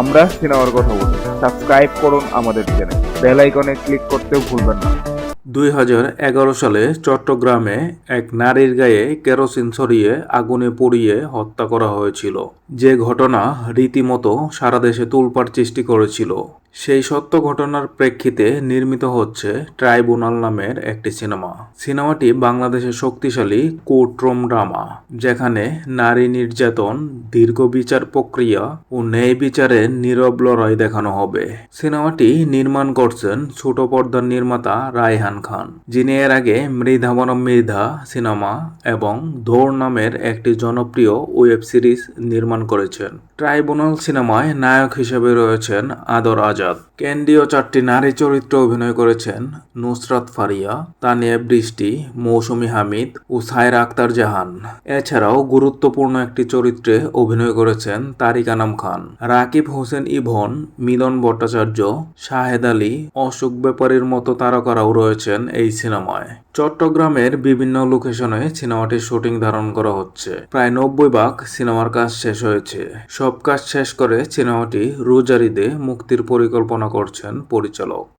আমরা সিনেমার কথা বলি। সাবস্ক্রাইব করুন আমাদের চ্যানেল বেল আইকনে ক্লিক করতেও ভুলবেন না। দুই হাজার এগারো সালে চট্টগ্রামে এক নারীর গায়ে কেরোসিন ছড়িয়ে আগুনে পুড়িয়ে হত্যা করা হয়েছিল। যে ঘটনা রীতিমতো সারা দেশে তুলপার সৃষ্টি করেছিল। সেই সত্য ঘটনার প্রেক্ষিতে নির্মিত হচ্ছে ট্রাইব্যুনাল নামের একটি সিনেমা। সিনেমাটি বাংলাদেশের শক্তিশালী কোর্টরুম ড্রামা, যেখানে নারী নির্যাতন, দীর্ঘ বিচার প্রক্রিয়া ও ন্যায় বিচারের নীরব লড়াই দেখানো হবে। সিনেমাটি নির্মাণ করছেন ছোট পর্দার নির্মাতা রায়হান খান, যিনি এর আগে মৃধা বনম মৃধা সিনেমা এবং ধোর নামের একটি জনপ্রিয় ওয়েব সিরিজ নির্মাণ করেছেন। ট্রাইব্যুনাল সিনেমায় নায়ক হিসেবে রয়েছেন আদর আজাদ। কেন্দ্রীয় চারটি নারী চরিত্রে অভিনয় করেছেন নুসরাত ফারিয়া তানিয়া বৃষ্টি মৌসুমী হামিদ ও সায়রা আক্তার জাহান। এছাড়াও গুরুত্বপূর্ণ একটি চরিত্রে অভিনয় করেছেন তারিক আনাম খান। রাকিব হোসেন ইভন মিলন ভট্টাচার্য, শাহেদ আলী, অশোক ব্যাপারীর মতো তারকারাও রয়েছেন এই সিনেমায়। চট্টগ্রামের বিভিন্ন লোকেশনে সিনেমাটির শুটিং ধারণ করা হচ্ছে। প্রায় নব্বই ভাগ সিনেমার কাজ শেষ হয়েছে। সব কাজ শেষ করে সিনেমাটি রোজারিদে মুক্তির পরিকল্পনা করছেন পরিচালক।